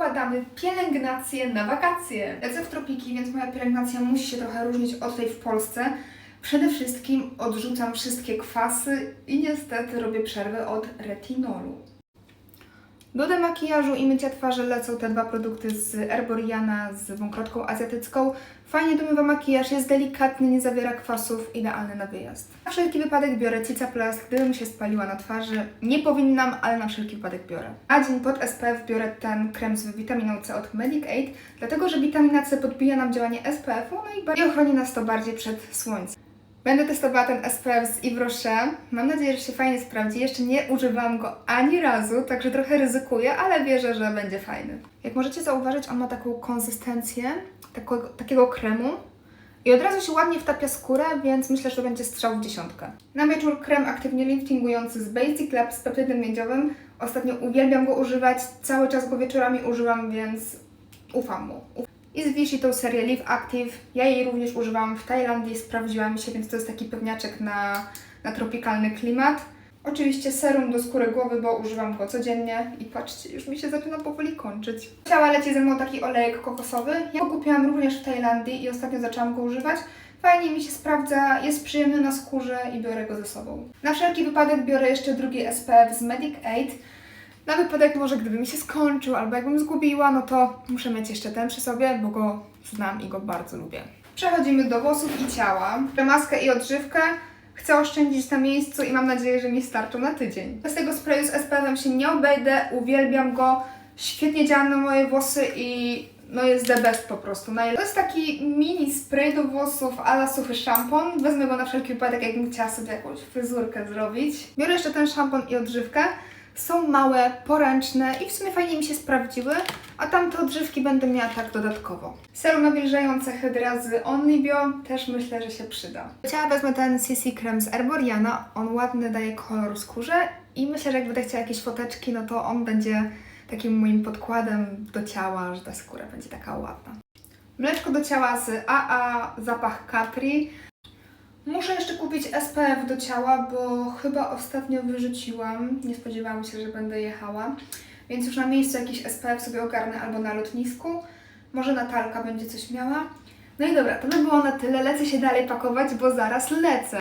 układamy pielęgnację na wakacje. Lecę w tropiki, więc moja pielęgnacja musi się trochę różnić od tej w Polsce. Przede wszystkim odrzucam wszystkie kwasy i niestety robię przerwę od retinolu. Do demakijażu i mycia twarzy lecą te dwa produkty z Erboriana z wąkrotką azjatycką. Fajnie domywa makijaż, jest delikatny, nie zawiera kwasów, idealny na wyjazd. Na wszelki wypadek biorę Cicaplast, gdybym się spaliła na twarzy. Nie powinnam, ale na wszelki wypadek biorę. A dzień pod SPF biorę ten krem z witaminą C od Medic Aid, dlatego że witamina C podbija nam działanie SPF-u, no i bardziej ochroni nas to bardziej przed słońcem. Będę testowała ten SPF z Yves Rocher. Mam nadzieję, że się fajnie sprawdzi. Jeszcze nie używałam go ani razu, także trochę ryzykuję, ale wierzę, że będzie fajny. Jak możecie zauważyć, on ma taką konsystencję takiego, kremu i od razu się ładnie wtapia skórę, więc myślę, że to będzie strzał w dziesiątkę. Na wieczór krem aktywnie liftingujący z Basic Lab z peptydem miedziowym. Ostatnio uwielbiam go używać, cały czas go wieczorami używam, więc ufam mu. I z tą serię Live Active. Ja jej również używałam w Tajlandii, sprawdziła mi się, więc to jest taki pewniaczek na, na tropikalny klimat. Oczywiście serum do skóry głowy, bo używam go codziennie i patrzcie, już mi się zaczyna powoli kończyć. Ciała leci ze mną taki olejek kokosowy. Ja go kupiłam również w Tajlandii i ostatnio zaczęłam go używać. Fajnie mi się sprawdza, jest przyjemny na skórze i biorę go ze sobą. Na wszelki wypadek biorę jeszcze drugi SPF z Medic Aid. Na wypadek może gdyby mi się skończył albo jakbym zgubiła, no to muszę mieć jeszcze ten przy sobie, bo go znam i go bardzo lubię. Przechodzimy do włosów i ciała. Maskę i odżywkę. Chcę oszczędzić na miejscu i mam nadzieję, że mi starczą na tydzień. Bez tego sprayu z SPF-em się nie obejdę, uwielbiam go. Świetnie działa na moje włosy i no jest the best po prostu. To jest taki mini spray do włosów ala suchy szampon. Wezmę go na wszelki wypadek, jakbym chciała sobie jakąś fryzurkę zrobić. Biorę jeszcze ten szampon i odżywkę. Są małe, poręczne i w sumie fajnie mi się sprawdziły, a tamte odżywki będę miała tak dodatkowo. Serum nawilżające Hydra z Onlybio też myślę, że się przyda. Do ciała wezmę ten CC krem z Erboriana. On ładny daje kolor skórze i myślę, że jak będę chciała jakieś foteczki, no to on będzie takim moim podkładem do ciała, że ta skóra będzie taka ładna. Mleczko do ciała z AA, zapach Capri. Muszę jeszcze kupić SPF do ciała, bo chyba ostatnio wyrzuciłam. Nie spodziewałam się, że będę jechała. Więc już na miejscu jakiś SPF sobie ogarnę albo na lotnisku. Może Natalka będzie coś miała. No i dobra, to by było na tyle. Lecę się dalej pakować, bo zaraz lecę.